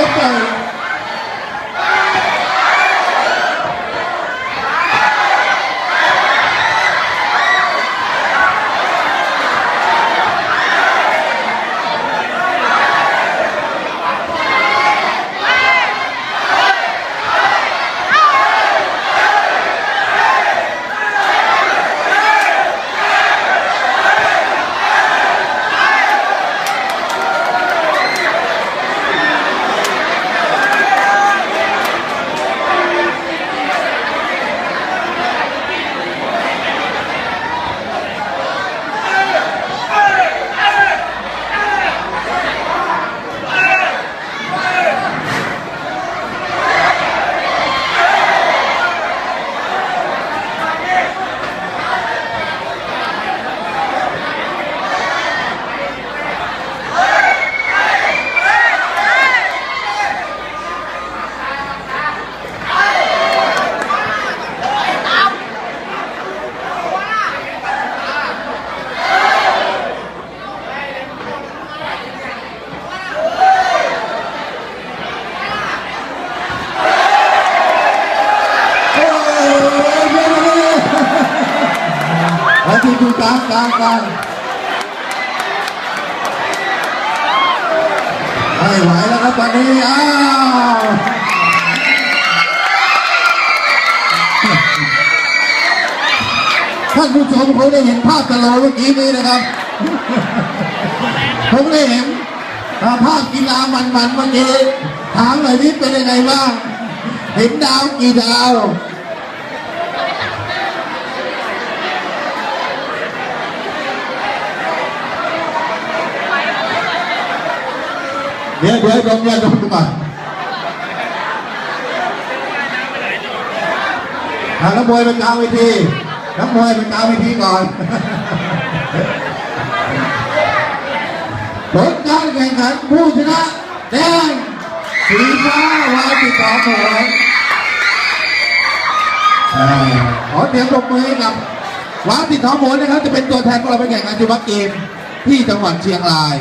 meu pai. กลางกลางกลางไม่ไหวแล้วครับตอนนี้ อ้าวท่านผู้ชมคงได้เห็นภาพตะโลเมื่อกี้นี้นะครับผมได้เห็นภาพกีฬามันๆเมื่อกี้ถามหน่อยนี่เป็นยังไงบ้าง เห็นดาวกี่ดาว เดี๋ยวเดี๋ยวดมยาดมดูก่อนหานักมวยเป็นกลางเวทีนักมวยเป็นกลางเวทีก่อนผลการแข่งขันผู้ชนะแดงสีฟ้าวาติสองหอยอ่าขอเตรียมปรบมือให้กับวาติทองหมนนะครับ จะเป็นตัวแทนของเราไปแข่งขันจุบักเกมที่จังหวัดเชียงราย